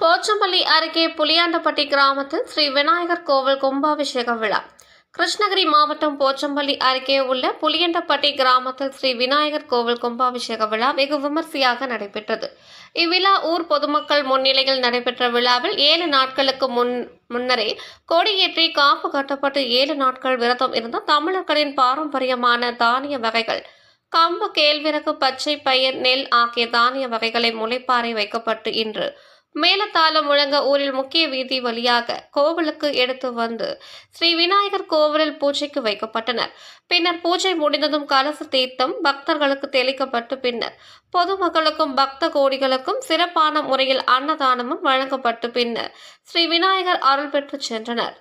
போச்சம்பள்ளி அருகே புளியாண்டப்பட்டி கிராமத்தில் ஸ்ரீ விநாயகர் கோவில் கும்பாபிஷேக விழா. கிருஷ்ணகிரி மாவட்டம் போச்சம்பள்ளி அருகே உள்ள புளியண்டப்பட்டி கிராமத்தில் ஸ்ரீ விநாயகர் கோவில் கும்பாபிஷேக விழா வெகு விமர்சையாக நடைபெற்றது. இவ்விழா ஊர் பொதுமக்கள் முன்னிலையில் நடைபெற்ற விழாவில் ஏழு நாட்களுக்கு முன் முன்னரே கொடியேற்றி காப்பு கட்டப்பட்டு ஏழு நாட்கள் விரதம் இருந்த தமிழர்களின் பாரம்பரியமான தானிய வகைகள் கம்பு கேழ்விறகு பச்சை பயிர் நெல் ஆகிய தானிய வகைகளை முளைப்பாறை வைக்கப்பட்டு இன்று மேலத்தாளம் முழங்க ஊரில் முக்கிய வீதி வழியாக கோவிலுக்கு எடுத்து வந்து ஸ்ரீ விநாயகர் கோவிலில் பூஜைக்கு வைக்கப்பட்டனர். பின்னர் பூஜை முடிந்ததும் கலச தீர்த்தம் பக்தர்களுக்கு தெளிக்கப்பட்டு பின்னர் பொதுமக்களுக்கும் பக்த கோடிகளுக்கும் சிறப்பான முறையில் அன்னதானமும் வழங்கப்பட்டு பின்னர் ஸ்ரீ விநாயகர் அருள் பெற்று சென்றனர்.